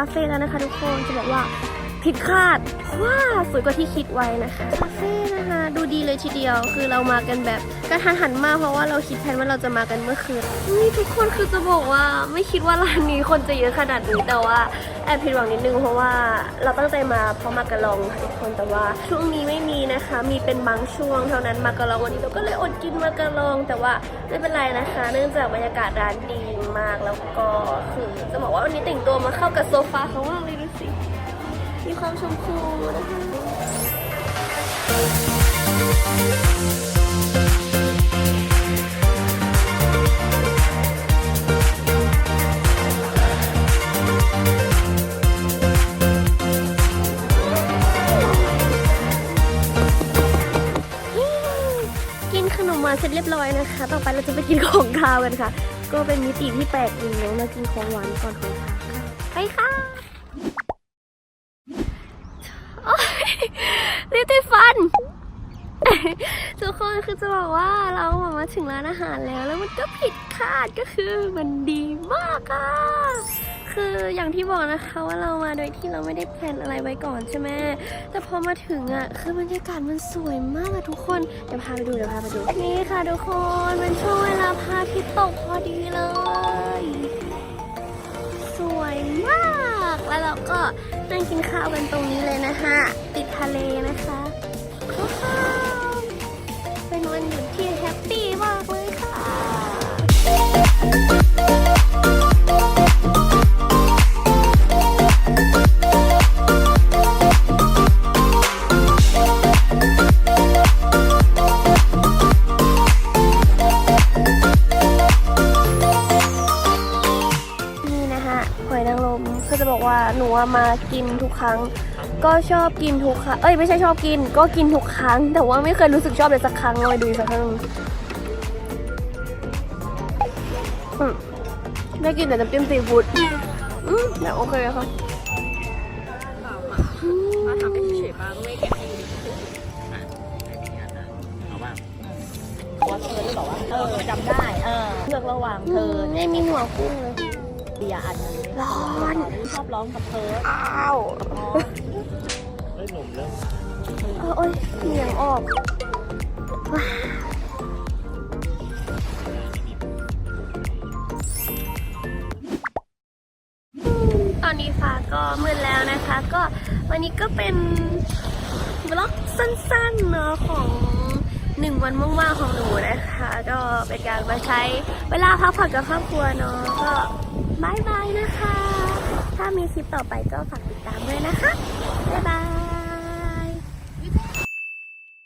าเฟ่แล้วนะคะทุกคน จะบอกว่าผิดคาดเพราะว่าสวยกว่าที่คิดไว้นะคะ คาเฟ่นะคะ ดูดีเลยทีเดียว คือเรามากันแบบกระทันหันมากเพราะว่าเราคิดแผนว่าเราจะมากันเมื่อคืน นี่ทุกคนคือจะบอกว่าไม่คิดว่าร้านนี้คนจะเยอะขนาดนี้แต่ว่าแอบผิดหวังนิดนึงเพราะว่าเราตั้งใจมาเพราะมากระลองค่ะทุกคนแต่ว่าช่วงนี้ไม่มีนะคะ มีเป็นบางช่วงเท่านั้นมากระลองวันนี้เราก็เลยอดกินมากระลอง แต่ว่าไม่เป็นไรนะคะ เนื่องจากบรรยากาศร้านดีมากแล้วก็คือจะบอก วันนี้แต่งตัวมาเข้ากับโซฟาเขามากเลยดูสิ มีความชมพูนะคะกินขนมหวาเสร็จเรียบร้อยนะคะ ต่อไปเราจะไปกินของคาวกันค่ะ ก็เป็นมิติที่แปลกดีเนอะมากินของหวานก่อนของคาวค่ะไปค่ะรีบติดฟัน ทุกคนคือจะบอกว่าเรามาถึงร้านอาหารแล้วแล้วมันก็ผิดคาดก็คือมันดีมากค่ะ คืออย่างที่บอกนะคะว่าเรามาโดยที่เราไม่ได้แพลนอะไรไว้ก่อนใช่ไหมแต่พอมาถึงอะคือบรรยากาศมันสวยมากอะทุกคนเดี๋ยวพาไปดูเดี๋ยวพาไปดูนี่ค่ะทุกคนมันช่วงเวลาพระอาทิตย์ตกพอดีเลย สวยมากแล้วเราก็นั่งกินข้าวกันตรงนี้เลยนะคะติดทะเลนะคะ หอยนางรมคือจะบอกว่าหนูอะมากินทุกครั้ง ก็ชอบกินทุกครั้งเอ้ยไม่ใช่ชอบกิน ก็กินทุกครั้ง แต่ว่าไม่เคยรู้สึกชอบเลยสักครั้งเลยดูอีกสักครั้งอืมได้กินแต่น้ำจิ้มซีฟู้ดอืมแต่โอเคค่ะอืมมาทำเป็นเฉยๆบ้างไม่แกะให้ดูเอาบ้างว่าเธอได้บอกว่าเออจำได้ เออเลือกระหว่างเธอ ไม่มีหัวกุ้งเลย เบียร์อันนึงร้อนชอบร้องกับเธออ้าวอ๋อเฮ้ยหนุ่มเริ่มเออโอ้ยเหนียงออกว้าตอนนี้ฟ้าก็มืดแล้วนะคะ ก็วันนี้ก็เป็นบล็อกสั้นๆเนาะของหนึ่งวันว่างๆของหนูนะคะ ก็เป็นการมาใช้เวลาพักผ่อนกับครอบครัวเนาะก็ บายบายนะคะ ถ้ามีคลิปต่อไปก็ฝากติดตามด้วยนะคะ บ๊ายบาย